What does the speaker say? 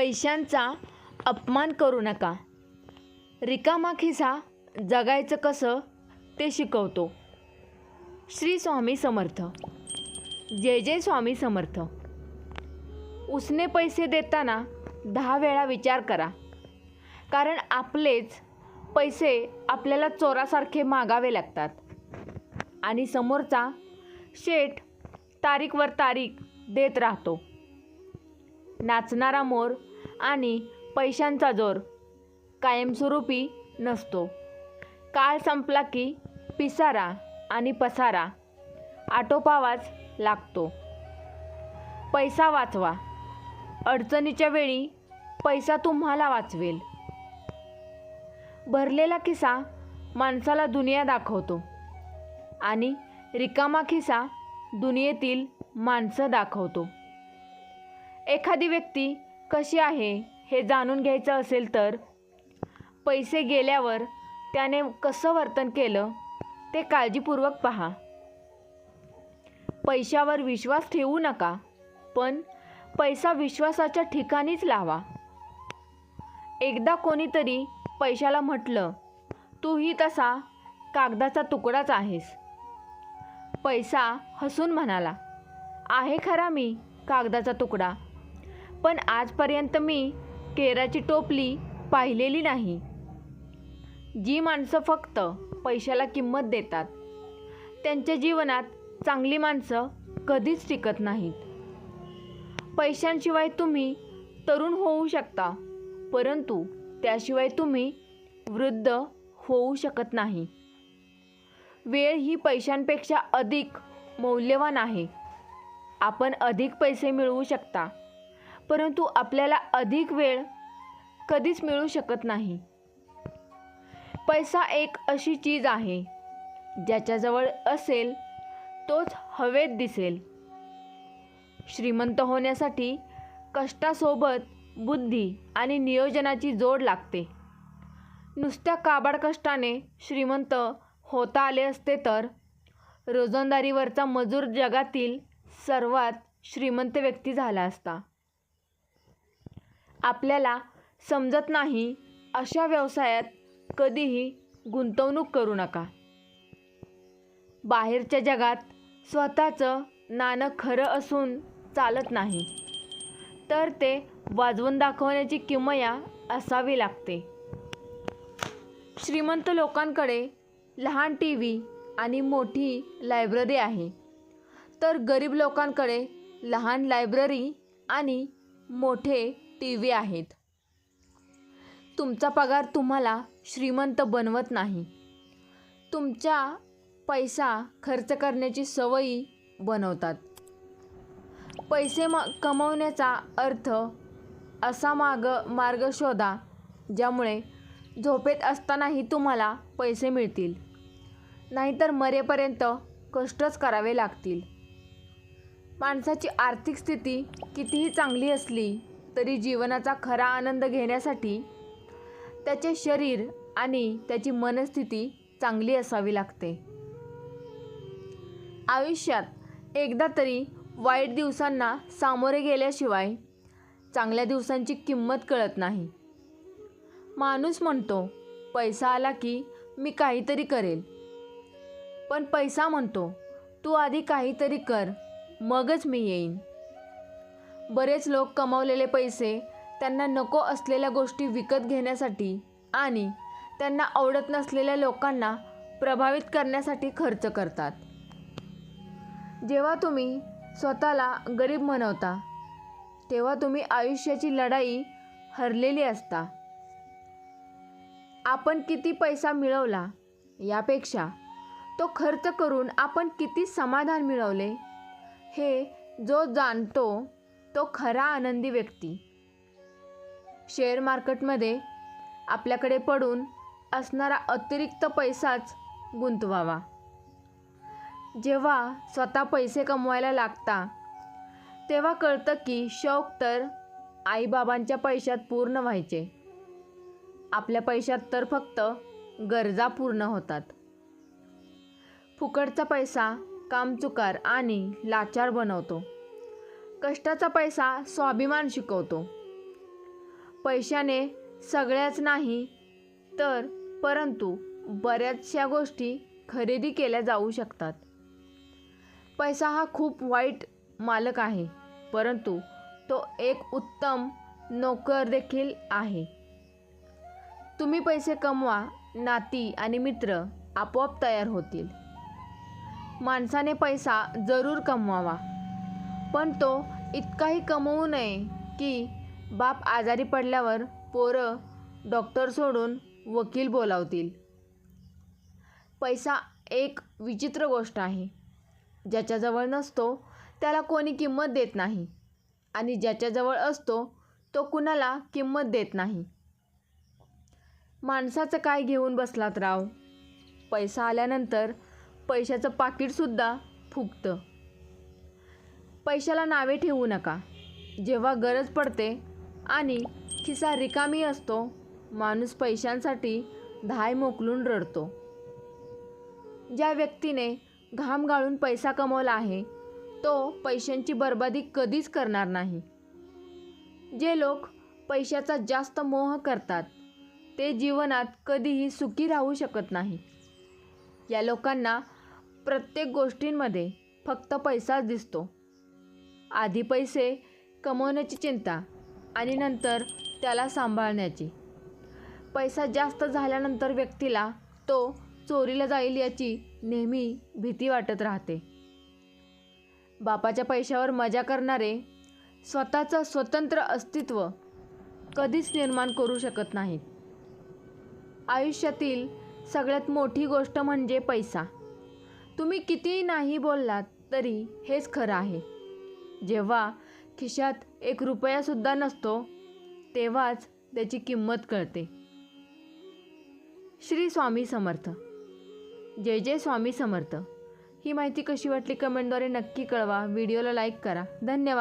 पैशांचा अपमान करू नका. रिकामा खिसा जगायचं कसं ते शिकवतो. श्री स्वामी समर्थ. जय जय स्वामी समर्थ. उसने पैसे देताना दहा वेळा विचार करा. कारण आपलेच पैसे आपल्याला चोरासारखे मागावे लागतात. आणि समोरचा शेठ तारीखवर तारीख देत राहतो. नाचणारा मोर आणि पैशांचा जोर कायमस्वरूपी नसतो. काळ संपला की पिसारा आणि पसारा आटोपावाच लागतो. पैसा वाचवा. अडचणीच्या वेळी पैसा तुम्हाला वाचवेल. भरलेला खिसा माणसाला दुनिया दाखवतो आणि रिकामा खिसा दुनियेतील माणसं दाखवतो. एखादी व्यक्ती कशी आहे हे जाणून घ्यायचं असेल तर पैसे गेल्यावर त्याने कसं वर्तन केलं ते काळजीपूर्वक पहा. पैशावर विश्वास ठेवू नका पण पैसा विश्वासाच्या ठिकाणीच लावा. एकदा कोणीतरी पैशाला म्हटलं तूही तसा कागदाचा तुकडाच आहेस. पैसा हसून म्हणाला आहे खरा मी कागदाचा तुकडा. पण आजपर्यंत मी केराची टोपली पाहिलेली नाही. जी माणसं फक्त पैशाला किंमत देतात त्यांच्या जीवनात चांगली माणसं कधीच टिकत नाहीत. पैशांशिवाय तुम्ही तरुण होऊ शकता परंतु त्याशिवाय तुम्ही वृद्ध होऊ शकत नाही. वेळ ही पैशांपेक्षा अधिक मौल्यवान आहे. आपण अधिक पैसे मिळवू शकता. परंतु आपल्याला अधिक वेळ कधीच मिळू शकत नाही. पैसा एक अशी चीज आहे ज्याच्याजवळ असेल तोच हवेत दिसेल. श्रीमंत होण्यासाठी कष्टासोबत बुद्धी आणि नियोजनाची जोड लागते. नुसत्या काबाड कष्टाने श्रीमंत होता आले असते तर रोजंदारीवरचा मजूर जगातील सर्वात श्रीमंत व्यक्ती झाला असता. आपल्याला समजत नाही अशा व्यवसायात कधीही गुंतवणूक करू नका. बाहेरच्या जगात स्वतःचं नाणं खरं असून चालत नाही तर ते वाजवून दाखवण्याची किमया असावी लागते. श्रीमंत लोकांकडे लहान टी व्ही आणि मोठी लायब्ररी आहे तर गरीब लोकांकडे लहान लायब्ररी आणि मोठे टी व्ही आहेत. तुमचा पगार तुम्हाला श्रीमंत बनवत नाही. तुमच्या पैसा खर्च करण्याची सवयी बनवतात. पैसे म कमवण्याचा अर्थ असा माग मार्ग शोधा ज्यामुळे झोपेत असतानाही तुम्हाला पैसे मिळतील. नाहीतर मरेपर्यंत कष्टच करावे लागतील. माणसाची आर्थिक स्थिती कितीही चांगली असली तरी जीवनाचा खरा आनंद घेण्यासाठी त्याचे शरीर आणि त्याची मनस्थिती चांगली असावी लागते. आयुष्यात एकदा तरी वाईट दिवसांना सामोरे गेल्याशिवाय चांगल्या दिवसांची किंमत कळत नाही. माणूस म्हणतो पैसा आला की मी काहीतरी करेल. पण पैसा म्हणतो तू आधी काहीतरी कर मगच मी येईन. बरेच लोक कमावलेले पैसे त्यांना नको असलेल्या गोष्टी विकत घेण्यासाठी आणि त्यांना आवडत नसलेल्या लोकांना प्रभावित करण्यासाठी खर्च करतात. जेव्हा तुम्ही स्वतःला गरीब म्हणवता तेव्हा तुम्ही आयुष्याची लढाई हरलेली असता. आपण किती पैसा मिळवला यापेक्षा तो खर्च करून आपण किती समाधान मिळवले हे जो जाणतो तो खरा आनंदी व्यक्ती. शेअर मार्केटमध्ये आपल्याकडे पडून असणारा अतिरिक्त पैसाच गुंतवावा. जेव्हा स्वतः पैसे कमवायला लागता तेव्हा कळतं की शौक तर आईबाबांच्या पैशात पूर्ण व्हायचे. आपल्या पैशात तर फक्त गरजा पूर्ण होतात. फुकटचा पैसा कामचुकार आणि लाचार बनवतो. कष्टाचा पैसा स्वाभिमान शिकवतो. पैशाने सगळ्याच नाही तर परंतु बऱ्याचशा गोष्टी खरेदी केल्या जाऊ शकतात. पैसा हा खूप वाईट मालक आहे परंतु तो एक उत्तम नोकर देखील आहे. तुम्ही पैसे कमवा नाती आणि मित्र आपोआप तयार होतील. माणसाने पैसा जरूर कमवावा. पण तो इतकाही कमवू नये की बाप आजारी पडल्यावर पोरं डॉक्टर सोडून वकील बोलावतील. पैसा एक विचित्र गोष्ट आहे. ज्याच्याजवळ नसतो त्याला कोणी किंमत देत नाही. आणि ज्याच्याजवळ असतो तो कुणाला किंमत देत नाही. माणसाचं काय घेऊन बसलात राव? पैसा आल्यानंतर पैशाचं पाकिटसुद्धा फुगतं. पैशाला नावे ठेवू नका. जेव्हा गरज पडते आणि खिसा रिकामी असतो माणूस पैशांसाठी धाय मोकलून रडतो. ज्या व्यक्तीने घाम गाळून पैसा कमवला आहे तो पैशांची बर्बादी कधीच करणार नाही. जे लोक पैशाचा जास्त मोह करतात ते जीवनात कधीही सुखी राहू शकत नाही. या लोकांना प्रत्येक गोष्टींमध्ये फक्त पैसाच दिसतो. आधी पैसे कमवण्याची चिंता आणि नंतर त्याला सांभाळण्याची. पैसा जास्त झाल्यानंतर व्यक्तीला तो चोरीला जाईल याची नेहमी भीती वाटत राहते. बापाच्या पैशावर मजा करणारे स्वतःचं स्वतंत्र अस्तित्व कधीच निर्माण करू शकत नाहीत. आयुष्यातील सगळ्यात मोठी गोष्ट म्हणजे पैसा. तुम्ही कितीही नाही बोललात तरी हेच खरं आहे. जेव्हा खिशात एक रुपयासुद्धा नसतो तेव्हाच त्याची किंमत कळते. श्री स्वामी समर्थ. जय जय स्वामी समर्थ. ही माहिती कशी वाटली कमेंटद्वारे नक्की कळवा. व्हिडिओला लाईक करा. धन्यवाद.